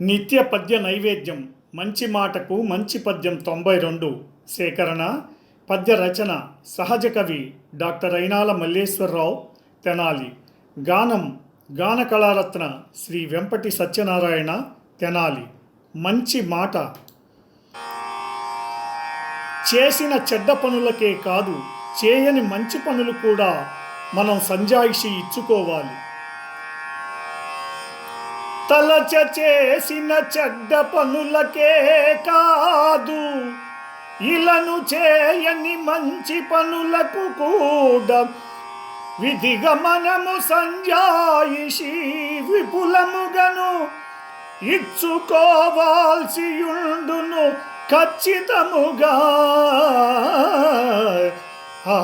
నిత్య పద్య నైవేద్యం మంచి మాటకు మంచి పద్యం తొంభై రెండు సేకరణ పద్య రచన సహజ కవి డాక్టర్ అయినాల మల్లేశ్వరరావు తెనాలి. గానం గాన కళారత్న శ్రీ వెంపటి సత్యనారాయణ తెనాలి. మంచి మాట. చేసిన చెడ్డ పనులకే కాదు చేయని మంచి పనులు కూడా మనం సంజాయిషి ఇచ్చుకోవాలి. తలచ చేసిన చెడ్డ పనులకే కాదు. ఇలను చేయని మంచి పనులకు కూడా విధిగా మనము సంజాయిషి విపులముగను ఇచ్చుకోవాల్సి ఉండును ఖచ్చితముగా. ఆ